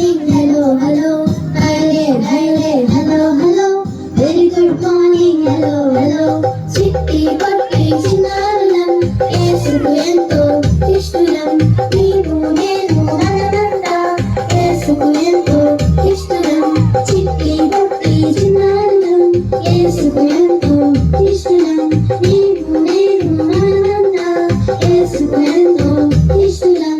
morning hello hello హైలే హైలే hello hello very good morning hello hello చిట్టి పట్టి చిన్నారులం ఏసుకు ఎంతో ఇష్టలం నీవు నేను నన్నంత ఏసుకు ఎంతో ఇష్టలం చిట్టి పట్టి చిన్నారులం ఏసుకు ఎంతో ఇష్టలం నీవు నేను నన్నంత ఏసుకు ఎంతో ఇష్టలం